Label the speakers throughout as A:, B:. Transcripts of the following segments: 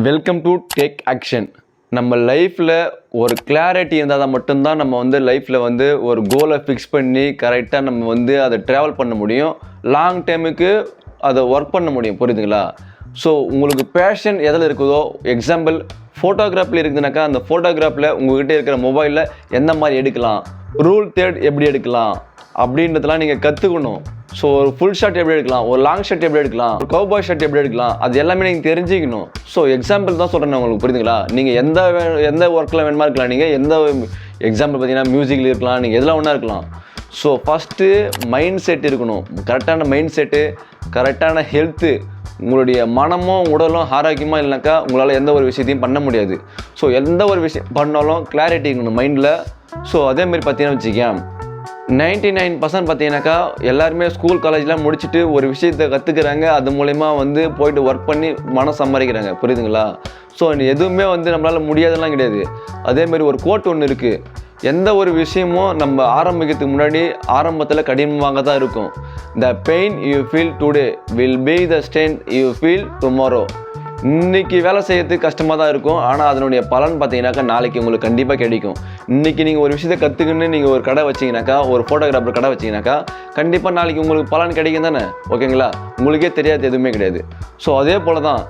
A: Welcome to take action நம்ம லைஃப்பில் ஒரு கிளாரிட்டி இருந்தால் தான் மட்டும்தான் நம்ம வந்து லைஃப்பில் வந்து ஒரு கோலை ஃபிக்ஸ் பண்ணி கரெக்டாக நம்ம வந்து அதை ட்ராவல் பண்ண முடியும். லாங் டைமுக்கு அதை ஒர்க் பண்ண முடியும். புரியுதுங்களா? ஸோ உங்களுக்கு பேஷன் எதில் இருக்குதோ எக்ஸாம்பிள் ஃபோட்டோகிராஃபில் இருக்குதுனாக்கா அந்த ஃபோட்டோகிராஃபில் உங்கள்கிட்ட இருக்கிற மொபைலில் எந்த மாதிரி எடுக்கலாம்? ரூல் தேர்ட் எப்படி எடுக்கலாம்? அப்படின்றதெல்லாம் நீங்கள் கற்றுக்கணும் ஸோ ஒரு ஃபுல் ஷாட் எப்படி எடுக்கலாம்? ஒரு லாங் ஷர்ட் எப்படி எடுக்கலாம்? ஒரு கவுபாய் ஷர்ட் எப்படி எடுக்கலாம்? அது எல்லாமே நீங்கள் தெரிஞ்சுக்கணும். ஸோ எக்ஸாம்பிள் தான் சொல்கிறேன் உங்களுக்கு புரியுதுங்களா? நீங்கள் எந்த எந்த ஒர்க்கில் வேணுமா இருக்கலாம். நீங்கள் எந்த எக்ஸாம்பிள் பார்த்தீங்கன்னா மியூசிக்கில் இருக்கலாம். நீங்கள் எதெல்லாம் ஒன்றா இருக்கலாம். ஸோ ஃபஸ்ட்டு மைண்ட் செட் இருக்கணும். கரெக்டான மைண்ட் செட்டு கரெக்டான ஹெல்த்து உங்களுடைய மனமும் உடலும் ஆரோக்கியமாக இல்லைனாக்கா உங்களால் எந்த ஒரு விஷயத்தையும் பண்ண முடியாது. ஸோ எந்த ஒரு விஷயம் பண்ணாலும் கிளாரிட்டி இருக்கணும் மைண்டில் ஸோ அதேமாரி பார்த்தீங்கன்னா வச்சுக்கேன் நைன்டி நைன் பர்சன்ட் பார்த்தீங்கன்னாக்கா எல்லாருமே ஸ்கூல் காலேஜ்லாம் முடிச்சுட்டு ஒரு விஷயத்தை கற்றுக்குறாங்க அது மூலயமா வந்து போயிட்டு ஒர்க் பண்ணி மனம் சம்பாதிக்கிறாங்க. புரியுதுங்களா? ஸோ எதுவுமே வந்து நம்மளால் முடியாதெல்லாம் கிடையாது. அதேமாரி ஒரு கோட் ஒன்று இருக்குது எந்த ஒரு விஷயமும் நம்ம ஆரம்பிக்கிறதுக்கு முன்னாடி ஆரம்பத்தில் கடினமாக தான் இருக்கும். The pain you feel today will be the strength you feel tomorrow இன்றைக்கி வேலை செய்யறதுக்கு கஷ்டமாக தான் இருக்கும். ஆனால் அதனுடைய பலன் பார்த்தீங்கன்னாக்கா நாளைக்கு உங்களுக்கு கண்டிப்பாக கிடைக்கும். இன்றைக்கி நீங்கள் ஒரு விஷயத்தை கற்றுக்குன்னு நீங்கள் ஒரு கடை வச்சீங்கன்னாக்கா ஒரு ஃபோட்டோகிராஃபர் கடை வச்சீங்கன்னாக்கா கண்டிப்பாக நாளைக்கு உங்களுக்கு பலன் கிடைக்கும் தானே? ஓகேங்களா? உங்களுக்கே தெரியாது எதுவுமே கிடையாது. ஸோ அதே போல் தான்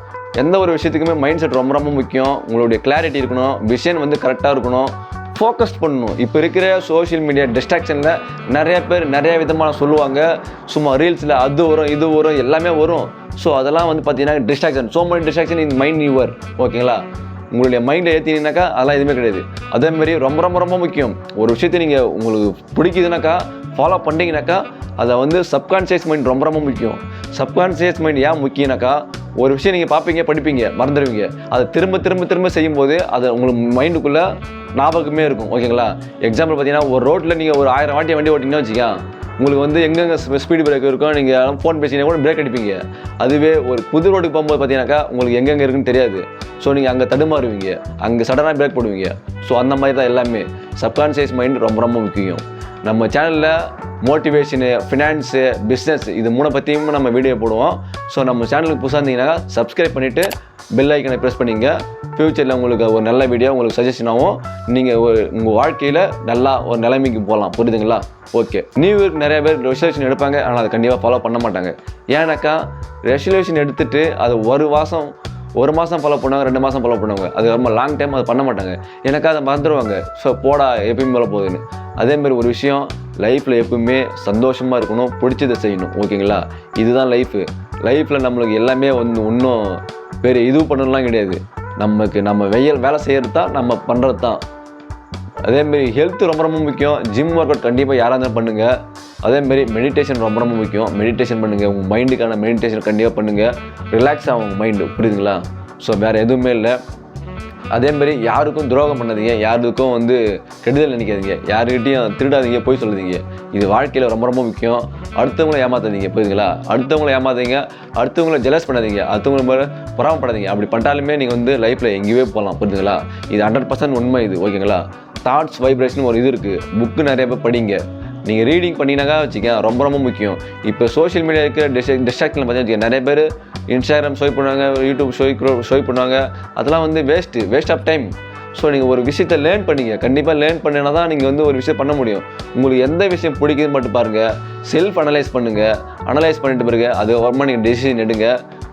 A: எந்த ஒரு விஷயத்துக்குமே மைண்ட் செட் ரொம்ப ரொம்ப முக்கியம். உங்களுடைய கிளாரிட்டி இருக்கணும். விஷன் வந்து கரெக்டாக இருக்கணும். ஃபோக்கஸ் பண்ணணும். இப்போ இருக்கிற சோஷியல் மீடியா டிஸ்ட்ராக்ஷனில் நிறைய பேர் நிறைய விதமான சொல்லுவாங்க. சும்மா ரீல்ஸில் அது வரும் இது வரும் எல்லாமே வரும். ஸோ அதெல்லாம் வந்து பார்த்தீங்கன்னா distraction so many distraction in mind your ஓகேங்களா உங்களுடைய மைண்டில் ஏற்றினீங்கனாக்கா அதெல்லாம் எதுவுமே கிடையாது. அதேமாரி ரொம்ப ரொம்ப ரொம்ப முக்கியம். ஒரு விஷயத்தை நீங்கள் உங்களுக்கு பிடிக்குதுனாக்கா ஃபாலோ பண்ணிங்கனாக்கா அதை வந்து சப்கான்சியஸ் மைண்ட் ரொம்ப ரொம்ப முக்கியம். சப்கான்சியஸ் மைண்ட் ஏன் முக்கியம்னாக்கா ஒரு விஷயம் நீங்கள் பார்ப்பீங்க படிப்பீங்க மறந்துடுவீங்க. அதை திரும்ப திரும்ப திரும்ப செய்யும்போது அதை உங்களுக்கு மைண்டுக்குள்ளே ஞாபகமே இருக்கும் ஓகேங்களா? எக்ஸாம்பிள் பார்த்தீங்கன்னா ஒரு ரோட்டில் நீங்கள் ஒரு ஆயிரம் வாட்டி வண்டி ஓட்டிங்கன்னா வச்சுக்கோங்க. உங்களுக்கு வந்து எங்கெங்கே ஸ்பீடு பிரேக் இருக்கும் நீங்கள் ஃபோன் பேசினா கூட பிரேக் அடிப்பீங்க. அதுவே ஒரு புது ரோட்டுக்கு போகும்போது பார்த்தீங்கன்னாக்கா உங்களுக்கு எங்கெங்கே இருக்குன்னு தெரியாது. ஸோ நீங்கள் அங்கே தடுமாறுவீங்க. அங்கே சடனாக பிரேக் போடுவீங்க. ஸோ அந்த மாதிரி தான் எல்லாமே. சப்கான்சியஸ் மைண்ட் ரொம்ப ரொம்ப முக்கியம். நம்ம சேனலில் மோட்டிவேஷனு ஃபினான்ஸு பிஸ்னஸ் இது மூணை பற்றியும் நம்ம வீடியோ போடுவோம். ஸோ நம்ம சேனலுக்கு புதுசாக இருந்தீங்கன்னா சப்ஸ்கிரைப் பண்ணிவிட்டு பெல் ஐக்கனை ப்ரெஸ் பண்ணிங்க. ஃப்யூச்சரில் உங்களுக்கு ஒரு நல்ல வீடியோ உங்களுக்கு சஜஷன் ஆகும். நீங்கள் உங்கள் வாழ்க்கையில் நல்லா ஒரு நிலைமைக்கு போகலாம். புரியுதுங்களா? ஓகே நியூ இயர்க்கு நிறைய பேர் ரெசல்யூஷன் எடுப்பாங்க. ஆனால் அதை கண்டிப்பாக ஃபாலோ பண்ண மாட்டாங்க. ஏன்னாக்கா ரெசல்யூஷன் எடுத்துகிட்டு அது ஒரு மாதம் ஒரு மாதம் ஃபாலோ பண்ணுவாங்க ரெண்டு மாதம் ஃபாலோ பண்ணுவாங்க. அது ரொம்ப லாங் டைம் அதை பண்ண மாட்டாங்க. எனக்கு அதை மறந்துடுவாங்க ஸோ போடா எப்பயும் போல போகுதுன்னு. அதேமாரி ஒரு விஷயம் லைஃப்பில் எப்பவுமே சந்தோஷமாக இருக்கணும் பிடிச்சதை செய்யணும். ஓகேங்களா? இதுதான் லைஃபு லைஃப்பில் நம்மளுக்கு எல்லாமே வந்து இன்னும் வேறு இது பண்ணணும்லாம் கிடையாது. நமக்கு நம்ம வெயில் வேலை செய்கிறது தான் நம்ம பண்ணுறது தான் அதேமாரி ஹெல்த் ரொம்ப ரொம்ப முக்கியம். ஜிம் ஒர்க் அவுட் கண்டிப்பாக யாராக இருந்தாலும் பண்ணுங்கள் அதேமாரி மெடிடேஷன் ரொம்ப ரொம்ப முக்கியம். மெடிடேஷன் பண்ணுங்கள் உங்கள் மைண்டுக்கான மெடிடேஷன் கண்டிப்பாக பண்ணுங்கள் ரிலாக்ஸ் ஆகும் உங்கள் மைண்டு புரியுதுங்களா? ஸோ வேறு எதுவுமே இல்லை. அதேமாரி யாருக்கும் துரோகம் பண்ணாதீங்க. யாருக்கும் வந்து கெடுதல் நினைக்காதீங்க யாருக்கிட்டையும் திருடாதீங்க போய் சொல்லாதீங்க. இது வாழ்க்கையில் ரொம்ப ரொம்ப முக்கியம். அடுத்தவங்கள ஏமாத்தாதீங்க புரியுதுங்களா? அடுத்தவங்கள ஏமாத்தாதீங்க. அடுத்தவங்கள ஜெலஸ் பண்ணாதீங்க. அடுத்தவங்கள மேலே பொறாமப்படாதீங்க. அப்படி பண்ணிட்டாலுமே நீங்கள் வந்து லைஃப்பில் எங்கேயுமே போகலாம் புரியுதுங்களா? இது ஹண்ட்ரட் பர்சன்ட் உண்மை இது ஓகேங்களா தாட்ஸ் வைப்ரேஷன் ஒரு இது இருக்குது புக்கு நிறைய பேர் படிங்க. நீங்கள் ரீடிங் பண்ணினாக்கா வச்சுக்க ரொம்ப ரொம்ப முக்கியம். இப்போ சோஷியல் மீடியா இருக்கிற டிஸ்ட் டிஸ்ட்ராக்ஷன் பார்த்தீங்கன்னா நிறைய பேர் இன்ஸ்டாகிராம் ஷோய் பண்ணுவாங்க யூடியூப் ஷோய் ஷோ பண்ணுவாங்க. அதெல்லாம் வந்து waste waste of time so நீங்கள் ஒரு விஷயத்தை லேர்ன் பண்ணீங்க. கண்டிப்பாக லேர்ன் பண்ணினா தான் நீங்கள் வந்து ஒரு விஷயம் பண்ண முடியும். உங்களுக்கு எந்த விஷயம் பிடிக்குதுன்னு மட்டும் பாருங்கள் செல்ஃப் அனலைஸ் பண்ணுங்கள் அனலைஸ் பண்ணிட்டு பிறகு அது வரமா நீங்கள் டெசிஷன் எடுங்க.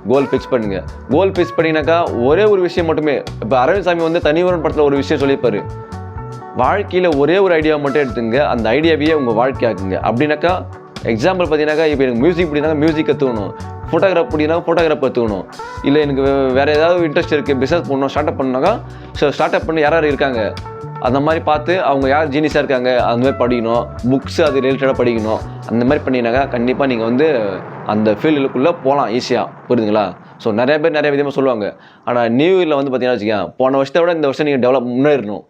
A: கோல் ஃபிக்ஸ் பண்ணுங்கள் கோல் ஃபிக்ஸ் பண்ணினாக்கா ஒரே ஒரு விஷயம் மட்டுமே. இப்போ அரவிந்த் சாமி வந்து தனிவரன் படத்தில் ஒரு விஷயம் சொல்லியிருப்பார். வாழ்க்கையில் ஒரே ஒரு ஐடியாவை மட்டும் எடுத்துங்க. அந்த ஐடியாவையே உங்கள் வாழ்க்கையாக்குங்க அப்படின்னாக்கா எக்ஸாம்பிள் பார்த்தீங்கன்னாக்கா இப்போ எனக்கு மியூசிக் பிடினாக்கா மியூசிக் கற்றுக்கணும் ஃபோட்டோகிராஃப் பிடினா ஃபோட்டோகிராஃப் கற்றுக்கணும் இல்லை எனக்கு வேறு ஏதாவது இன்ட்ரெஸ்ட் இருக்குது பிஸ்னஸ் பண்ணணும் ஸ்டார்ட் அப் பண்ணாக்கா ஸோ ஸ்டார்ட் அப் பண்ணி யார் யார் இருக்காங்க? அந்த மாதிரி பார்த்து அவங்க யார் ஜீனியஸாக இருக்காங்க அந்த மாதிரி படிக்கணும். புக்ஸ் அது ரிலேட்டடாக படிக்கணும். அந்த மாதிரி பண்ணினாக்கா கண்டிப்பாக நீங்கள் வந்து அந்த ஃபீல்டுக்குள்ளே போகலாம் ஈஸியாக புரியுதுங்களா? ஸோ நிறைய பேர் நிறைய விதமாக சொல்லுவாங்க. ஆனால் நியூ இயரில் வந்து பார்த்தீங்கன்னா வச்சுக்கோங்க போன வருஷத்தை விட இந்த வருஷம் நீங்கள் டெவலப் முன்னேறணும்.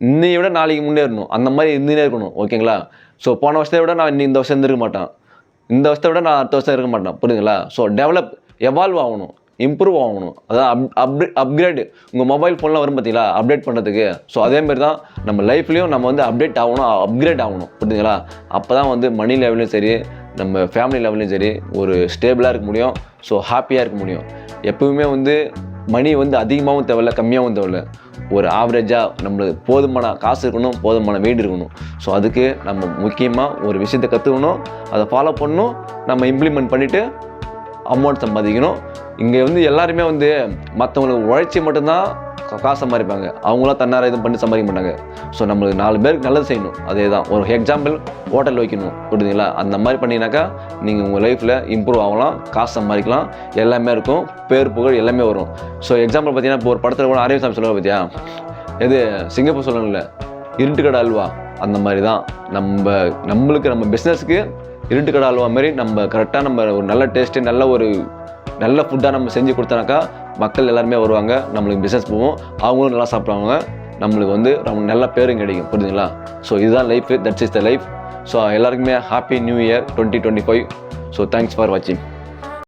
A: இன்னையை விட நாளைக்கு முன்னேறணும் அந்த மாதிரி இருந்துனே இருக்கணும். ஓகேங்களா ஸோ போன வருஷத்தை விட நான் இன்னி இந்த வருஷம் இருந்திருக்க மாட்டேன். இந்த வருஷத்தை விட நான் அடுத்த வருஷம் இருக்க மாட்டேன். புரியுதுங்களா? ஸோ டெவலப் எவால்வ் ஆகணும். இம்ப்ரூவ் ஆகணும். அதான் அப் அப் அப்கிரேடு உங்கள் மொபைல் ஃபோன்லாம் வரும் பார்த்தீங்களா அப்டேட் பண்ணுறதுக்கு ஸோ அதேமாரி தான் நம்ம லைஃப்லேயும் நம்ம வந்து அப்டேட் ஆகணும் அப்கிரேட் ஆகணும். புரியுதுங்களா? அப்போ தான் வந்து மணி லெவல்லையும் சரி நம்ம ஃபேமிலி லெவல்லையும் சரி ஒரு ஸ்டேபிளாக இருக்க முடியும். ஸோ ஹாப்பியாக இருக்க முடியும். எப்பவுமே வந்து மணி வந்து அதிகமாகவும் தேவையில்ல கம்மியாகவும் தேவையில்ல. ஒரு ஆவரேஜாக நம்மளுக்கு போதுமான காசு இருக்கணும் போதுமான வீடு இருக்கணும். ஸோ அதுக்கு நம்ம முக்கியமாக ஒரு விஷயத்தை கற்றுக்கணும் அதை ஃபாலோ பண்ணணும் நம்ம இம்ப்ளிமெண்ட் பண்ணிவிட்டு அமௌண்ட் சம்பாதிக்கணும். இங்கே வந்து எல்லாருமே வந்து மற்றவங்களுக்கு உழைச்சி மட்டும்தான் காசு சம்பாதிப்பாங்க அவங்களாம் தன்னார எதுவும் பண்ணி சம்பாதிக்க மாட்டாங்க. ஸோ நம்மளுக்கு நாலு பேருக்கு நல்லது செய்யணும். அதே தான் ஒரு எக்ஸாம்பிள் ஹோட்டல் வைக்கணும். புரியுதுங்களா? அந்த மாதிரி பண்ணினாக்கா நீங்கள் உங்கள் லைஃப்பில் இம்ப்ரூவ் ஆகலாம் காசு சம்பாதிக்கலாம். எல்லாமே இருக்கும். பேர் புகழ் எல்லாமே வரும். ஸோ எக்ஸாம்பிள் பார்த்தீங்கன்னா இப்போ ஒரு படத்தில் கூட ஆரியசாமி சொல்லுவாங்க பார்த்தியா எது? சிங்கப்பூர் சொல்லணும்ல. இருட்டு கடை அல்வா. அந்த மாதிரி தான் நம்ம நம்மளுக்கு நம்ம பிஸ்னஸ்க்கு இருட்டு கடை அல்வா மாதிரி நம்ம கரெக்டாக நம்ம ஒரு நல்ல டேஸ்ட்டு நல்ல ஒரு நல்ல ஃபுட்டாக நம்ம செஞ்சு கொடுத்தனாக்கா மக்கள் எல்லாருமே வருவாங்க நம்மளுக்கு பிஸ்னஸ் போவோம் அவங்களும் நல்லா சாப்பிடுவாங்க. நம்மளுக்கு வந்து ரொம்ப நல்ல பேரும் கிடைக்கும் புரியுதுங்களா ஸோ இதுதான் life that's is the life so எல்லாருக்குமே happy new year twenty twenty five so thanks for வாட்சிங்